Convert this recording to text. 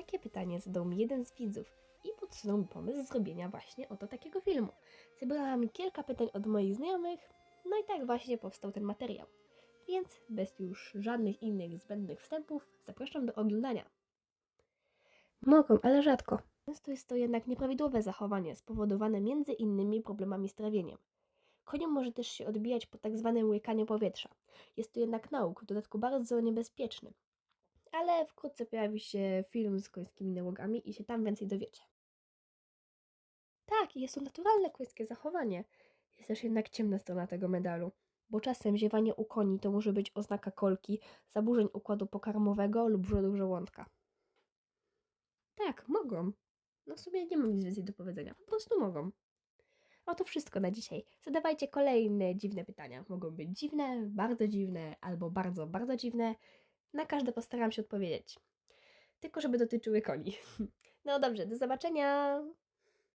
Takie pytanie zadał mi jeden z widzów i podsunął mi pomysł zrobienia właśnie oto takiego filmu. Zebrałam kilka pytań od moich znajomych, no i tak właśnie powstał ten materiał. Więc bez już żadnych innych zbędnych wstępów zapraszam do oglądania. Mogą, ale rzadko. Często jest to jednak nieprawidłowe zachowanie spowodowane między innymi problemami z trawieniem. Koniom może też się odbijać po tak zwanym łykaniu powietrza. Jest to jednak nauk, w dodatku bardzo niebezpieczny. Ale wkrótce pojawi się film z końskimi nałogami i się tam więcej dowiecie. Tak, jest to naturalne końskie zachowanie. Jest też jednak ciemna strona tego medalu, bo czasem ziewanie u koni to może być oznaka kolki, zaburzeń układu pokarmowego lub wrzodów żołądka. Tak, mogą. No w sumie nie mam nic więcej do powiedzenia, po prostu mogą. Oto wszystko na dzisiaj. Zadawajcie kolejne dziwne pytania. Mogą być dziwne, bardzo dziwne albo bardzo, bardzo dziwne. Na każde postaram się odpowiedzieć. Tylko żeby dotyczyły koni. No dobrze, do zobaczenia!